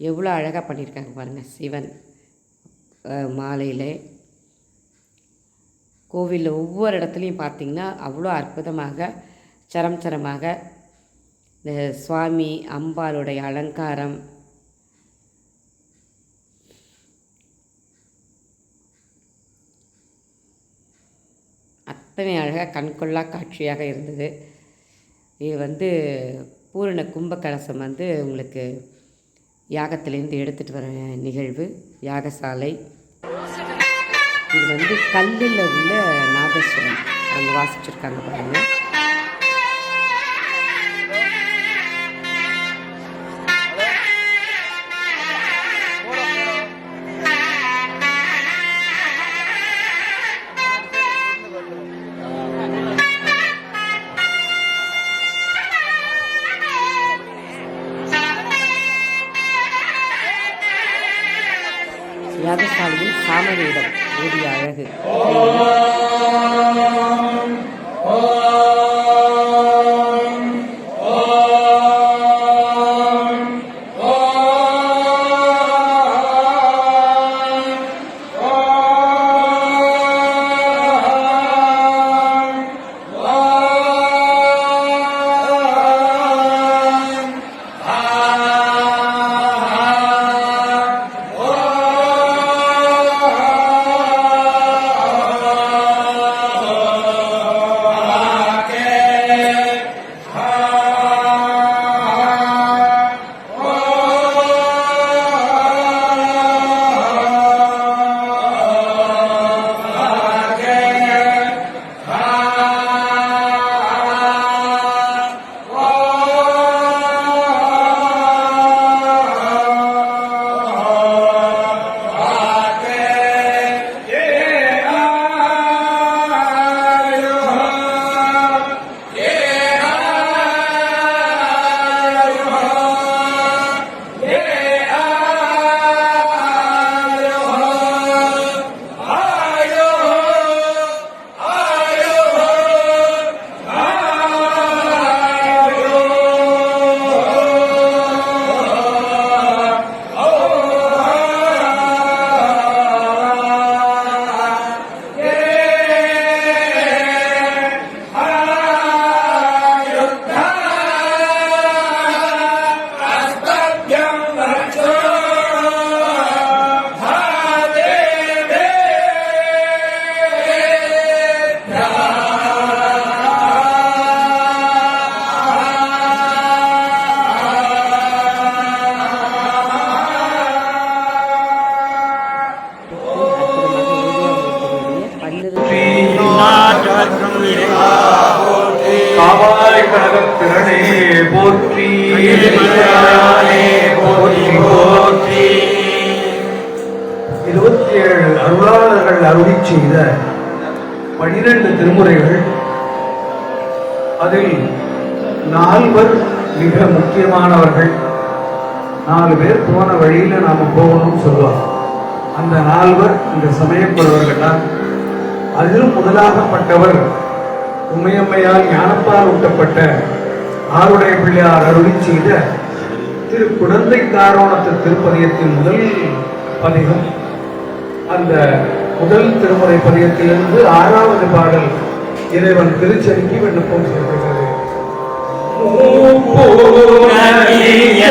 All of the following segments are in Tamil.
எவ்வளோ அழகாக பண்ணியிருக்காங்க பாருங்கள் சிவன். மாலையில். கோவிலில் ஒவ்வொரு இடத்துலையும் பார்த்திங்கன்னா அவ்வளோ அற்புதமாக சரம் சரமாக இந்த சுவாமி அம்பாளுடைய அலங்காரம். அத்தனை அழகாக கண்கொள்ளா காட்சியாக இருந்தது. இது வந்து பூரண கும்பகலசம் வந்து உங்களுக்கு யாகத்திலேருந்து எடுத்துகிட்டு வர நிகழ்வு யாகசாலை. இது வந்து கல்லில் உள்ள நாதஸ்வரம். அவங்க வாசிச்சிருக்காங்க பாருங்கள் யாகசாலையில் சாமவேதம் ஓடிய அழகு போற்றி போற்றி இருபத்தி ஏழு அருளாளர்கள் அருளி செய்த பனிரெண்டு திருமுறைகள். அதில் நால்வர் மிக முக்கியமானவர்கள். நாலு பேர் போன வழியில நாம போகணும்னு சொல்லுவாங்க. அந்த நால்வர் இந்த சமயப்படுவர்கள் தான் அதிலும் முதலாகப்பட்டவர் உமையம்மையால் ஞானப்பால் ஊட்டப்பட்ட ஆருடைய பிள்ளையார் அருளி செய்த திரு குழந்தை காரோணத்து திருப்பதியத்தின் முதல் பதிகம் அந்த முதல் திருமுறை பதியத்திலிருந்து ஆறாவது பாடல் இறைவன் திருச்செடிக்கு விண்ணப்பம் செய்கிறது பூனவிய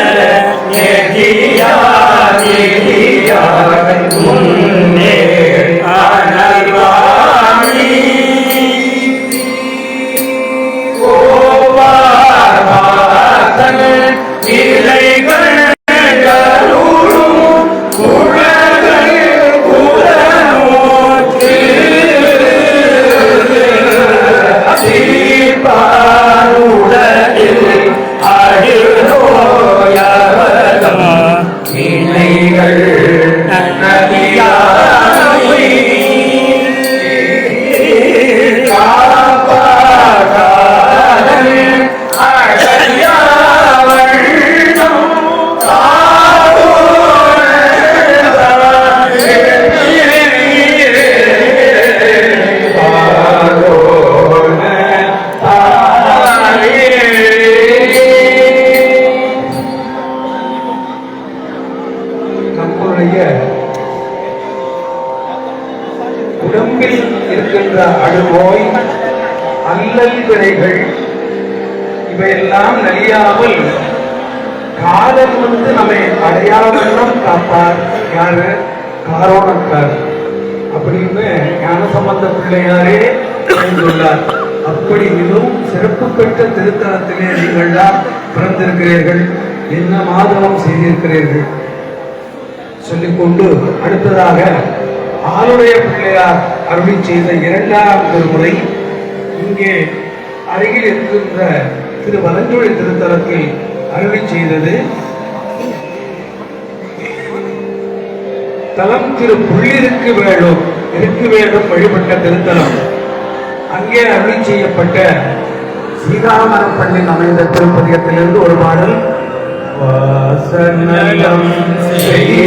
இருக்கின்ற அழுநோய் அல்லல் பிறைகள் இவையெல்லாம் நலியாமல் காலம் வந்து நம்மை அடையாளம் காப்பார். யாரு? காரோணக்கார் அப்படின்னு ஞான சம்பந்த பிள்ளையாரே சொல்லுள்ளார் அப்படி மிகவும் சிறப்பு பெற்ற திருத்தலத்திலே நீங்கள்லாம் பிறந்திருக்கிறீர்கள். என்ன மாதவம் செய்திருக்கிறீர்கள்? சொல்லிக்கொண்டு அடுத்ததாக ஆளுடைய பிள்ளையார் அருளி செய்த இரண்டாம் திருமுறை இங்கே அருகில் இருக்கின்ற திரு வலஞ்சுழி திருத்தலத்தில் அருளி செய்தது. தலம் திரு புள்ளிருக்கு வேணும் இருக்கு வேணும் வழிபட்ட திருத்தலம். அங்கே அருளி செய்யப்பட்ட சீதாராமன் பள்ளியில் அமைந்த திருப்பதிகத்திலிருந்து ஒரு பாடல். வாசநலம் செய்து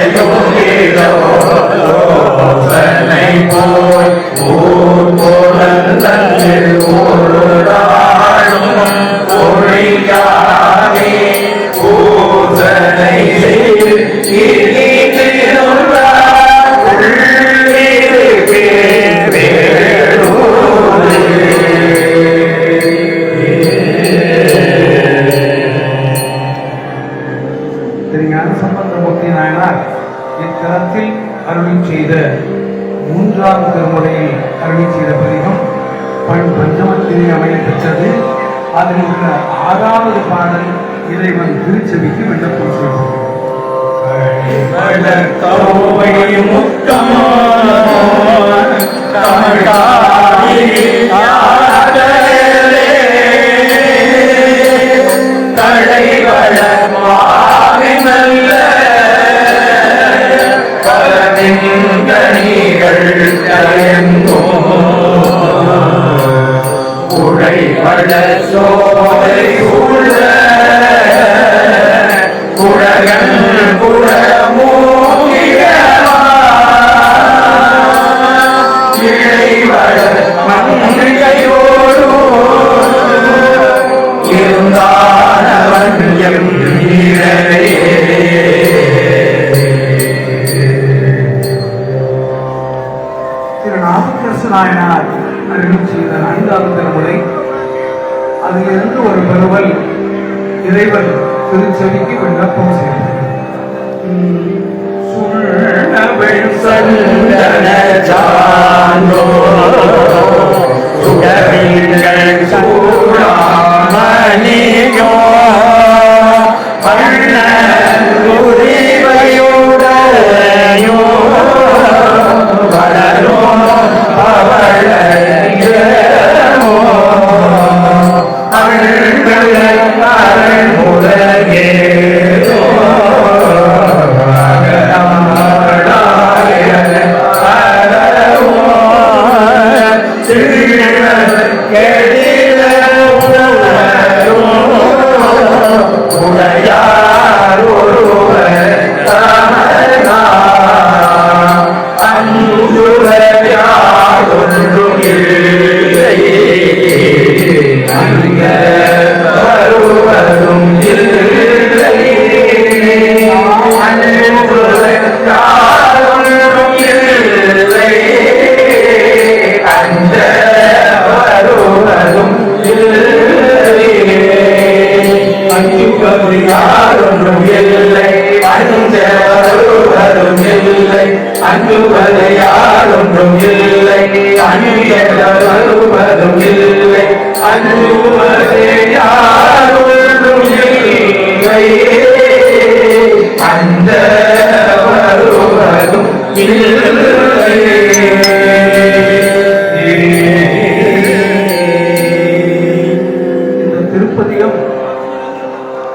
இந்த திருப்பதிகம்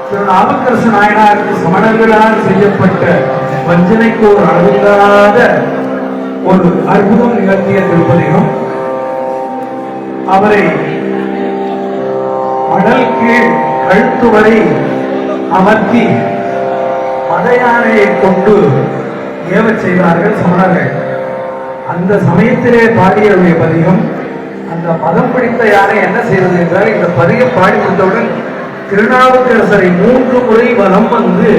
திரு நாமக்கரசு நாயனாருக்கு சமணர்களால் செய்யப்பட்ட வஞ்சனைக்கு ஒரு அளவில்லாத ஒரு அற்புதம் நிகழ்த்திய திருப்பதிகம் அவரை மடல் கீழ் கழுத்து வரை அமர்த்தி மதையானையை கொண்டு ஏவச் செய்தார்கள் சமணர்கள். அந்த சமயத்திலே பாடியருடைய பதிகம் இந்த மதம் பிடித்த யானை என்ன செய்வது என்றால் இந்த பதிகம் பாடி முடித்தவுடன் திருநாவுக்கரசரை மூன்று முறை வலம் வந்து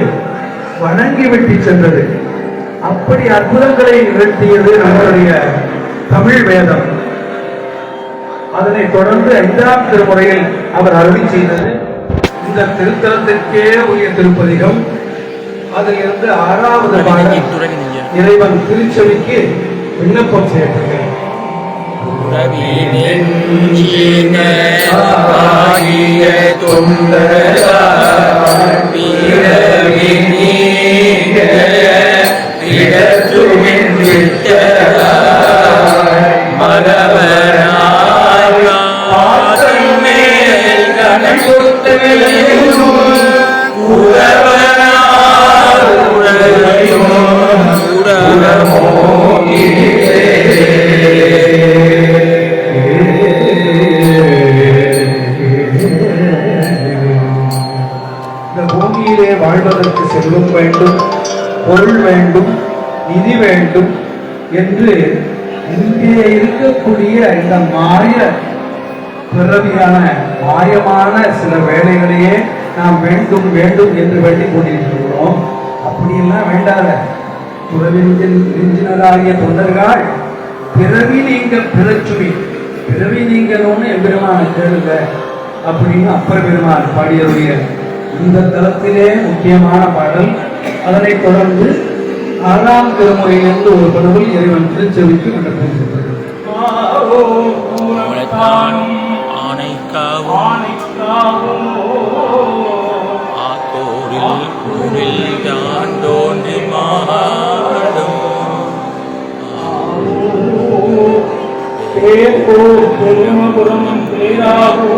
வணங்கி விட்டு சென்றது. அப்படி அற்புதங்களை நிகழ்த்தியது நம்மளுடைய தமிழ் வேதம். அதனை தொடர்ந்து ஐந்தாம் திருமுறையில் அவர் அருளி செய்தது. இந்த திருத்தலத்திற்கே உரிய திருப்பதிகம். அதிலிருந்து ஆறாவது பாடல் இறைவன் திருச்செவிக்கு விண்ணப்பம் செய்யப்படுகிறது ஆகிய தொண்டரார் பிறவி நீங்க மேல் கணக்குத்து உறவனார் உறவையும் பொருள் வேண்டும் நிதி வேண்டும் என்று இங்கே இருக்கக்கூடிய இந்த மாய பிறவியான மாயமான சில வேலைகளையே நாம் வேண்டும் வேண்டும் என்று வேண்டிக் கொண்டிருக்கிறோம் அப்படியெல்லாம் வேண்டாத. துறவிஞ்சினராகிய தொண்டர்கள் பிறவி நீங்க பிறச்சுமி பிறவி நீங்கணும்னு எம்பெருமான கேளுங்க அப்படின்னு அப்பர் பெருமான் பாடியருடைய இந்த தளத்திலே முக்கியமான பாடல் அதனைத் தொடர்ந்து ஆறாம் திருமுறையிலிருந்து ஒரு கடவுள் இறைவன் திருச்செவிக்கு ஆனைக்காவும் ஆத்தோரில் ஊரில் தான் தோன்றி மாடும் பேர்போர் பெருமபுரம் பேராகோ.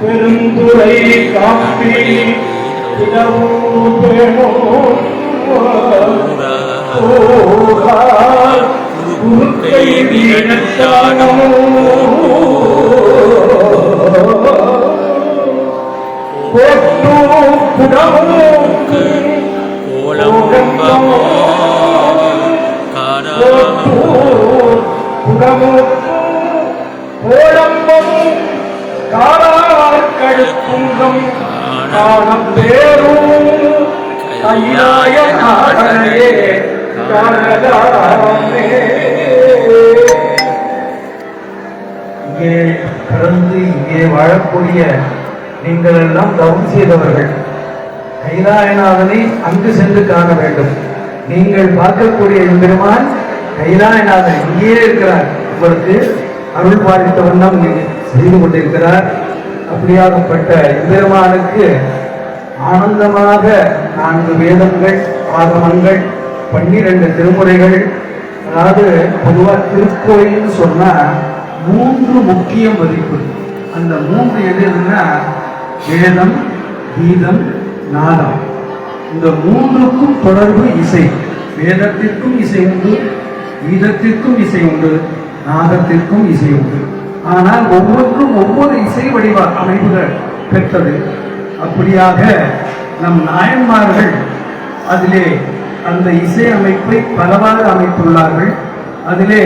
பெருந்துரை காப்பி ഓളമ്പം കാടാക്കഴുത്തുങ്കം காணம் பேரும் கையாய நாடனையே காணலாமே இங்கே பிறந்து இங்கே வாழக்கூடிய நீங்கள் எல்லாம் தவம் செய்தவர்கள். கைலாயநாதனை அங்கு சென்று காண வேண்டும். நீங்கள் பார்க்கக்கூடிய எம்பெருமான் கைலாயநாதன் இங்கேயே இருக்கிறார். உங்களுக்கு அருள் பாலித்த வண்ணம் செய்து கொண்டிருக்கிறார். அப்படியாகப்பட்ட எம்பெருமானுக்கு ஆனந்தமாக நான்கு வேதங்கள் ஆகமங்கள் பன்னிரண்டு திருமுறைகள். அதாவது பொதுவாக திருக்கோயில்னு சொன்னால் மூன்று முக்கிய மதிப்பு அந்த மூன்று எது எதுன்னா வேதம் கீதம் நாதம். இந்த மூன்றுக்கும் தொடர்பு இசை. வேதத்திற்கும் இசை உண்டு கீதத்திற்கும் இசை உண்டு நாதத்திற்கும் இசை உண்டு. ஆனால் ஒவ்வொன்றும் ஒவ்வொரு இசை வடிவ அமைப்புகள் பெற்றது. அப்படியாக நம் நாயன்மார்கள் அதிலே அந்த இசை அமைப்பை பலவாறு அமைத்துள்ளார்கள். அதிலே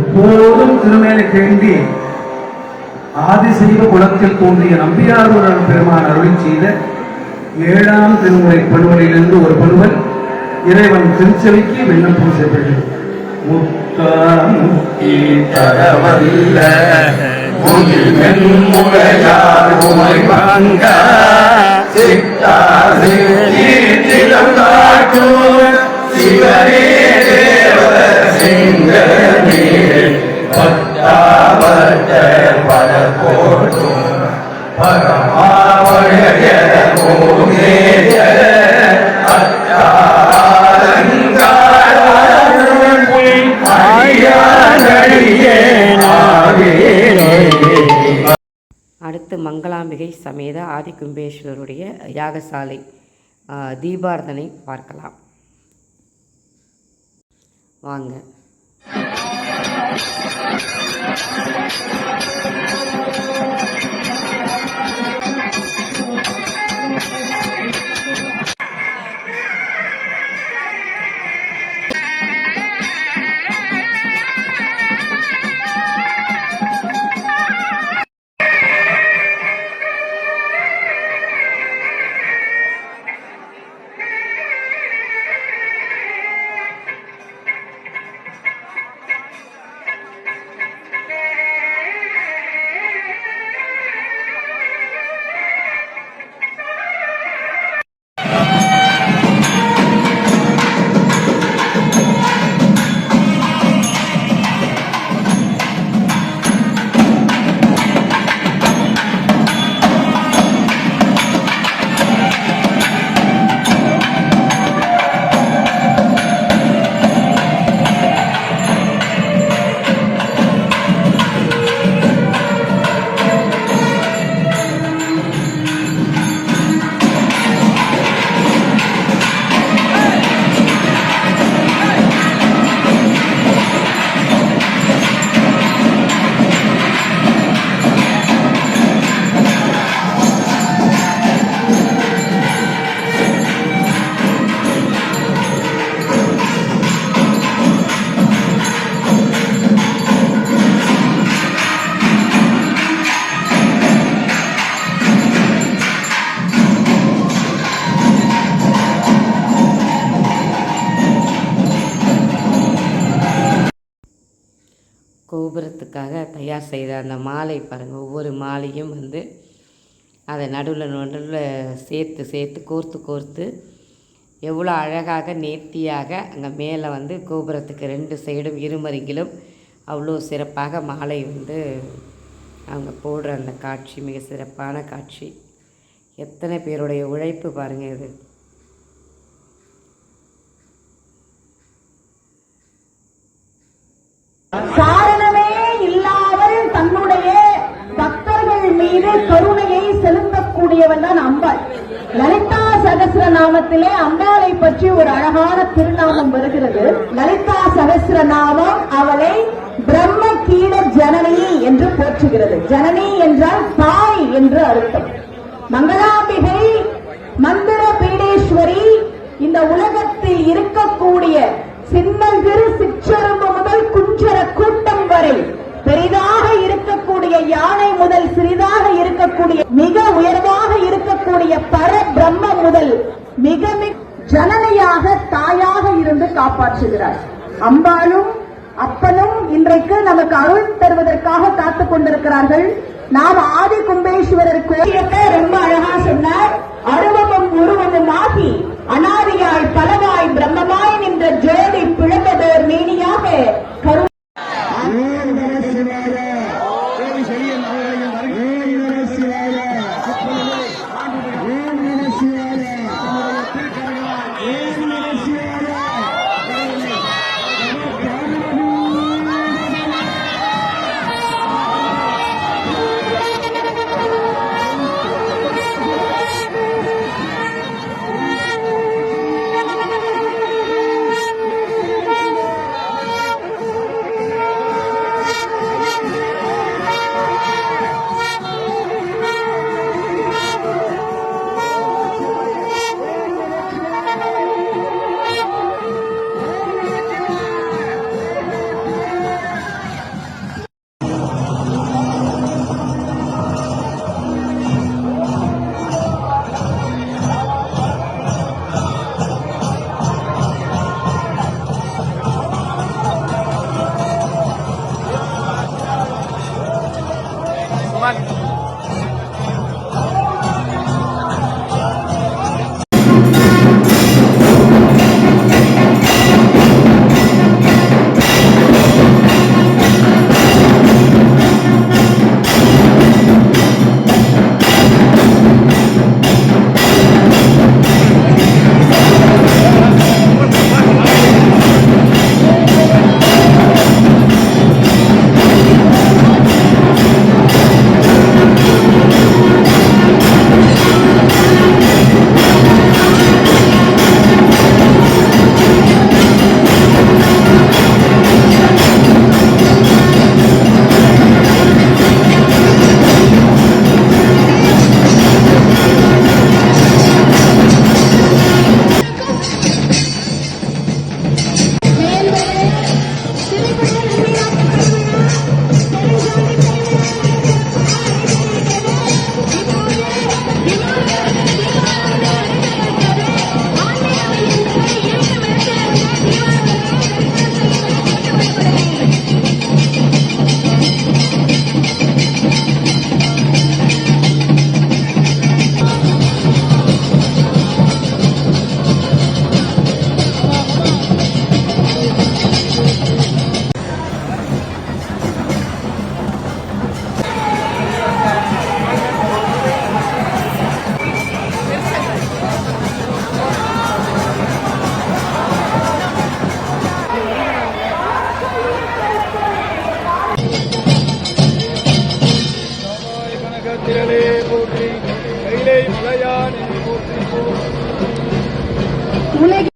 எப்போதும் திருமேலை கேண்டி ஆதிசைவ குலத்தில் தோன்றிய நம்பியாரூரன் பெருமான் அருளி செய்த ஏழாம் திருமுறை பணுவலிலிருந்து ஒரு பணுவல் இறைவன் திருச்செவிக்கு விண்ணப்பம் செய்யப்பட்டது. தரவல்ல முகில்மென் முறையார் உமை வாங்க சித்தாது சிவரே சமேத யாகசாலை தீபார்த்தனை பார்க்கலாம். வாங்க. கோபுரத்துக்காக தயார் செய்த அந்த மாலை பாருங்கள் ஒவ்வொரு மாலையும் வந்து அதை நடுவில் நடுவில் சேர்த்து சேர்த்து கோர்த்து கோர்த்து எவ்வளோ அழகாக நேர்த்தியாக அங்கே மேலே வந்து கோபுரத்துக்கு ரெண்டு சைடும் இருமருங்கிலும் அவ்வளோ சிறப்பாக மாலை வந்து அவங்க போடுற அந்த காட்சி மிக சிறப்பான காட்சி எத்தனை பேருடைய உழைப்பு பாருங்கள் இது Stop! மீது கருணையை செலுத்தக்கூடியவன் தான் அம்பாள். லலிதா சகசிர நாமத்திலே அம்பாளை பற்றி ஒரு அழகான திருநாமம் வருகிறது. லலிதா சகசிர நாமம் அவளை பிரம்ம கீட ஜனனி என்று போற்றுகிறது. ஜனனி என்றால் தாய் என்று அர்த்தம். மங்களாம்பிகை மந்திர பீடேஸ்வரி இந்த உலகத்தில் இருக்கக்கூடிய சின்னஞ்சிறு சிற்றரும்பு முதல் குஞ்சர கூட்டம் வரை பெரிதாக இருக்கக்கூடிய யானை முதல் சிறிதாக இருக்கக்கூடிய மிக உயர்வாக இருக்கக்கூடிய பர பிரம்ம முதல் மிக மிக ஜனனையாக தாயாக இருந்து காப்பாற்றுகிறார். அம்பாலும் அப்பனும் இன்றைக்கு நமக்கு அருள் தருவதற்காக காத்துக் கொண்டிருக்கிறார்கள். நாம் ஆதி கும்பேஸ்வரர் கோயிலத்தை ரொம்ப அழகா சொன்னார் அருவமும் உருவமும் ஆகி அனாதியாய் பலவாய் பிரம்மமாய் நின்ற ஜோதி பிழந்ததோர் மேனியாக கரு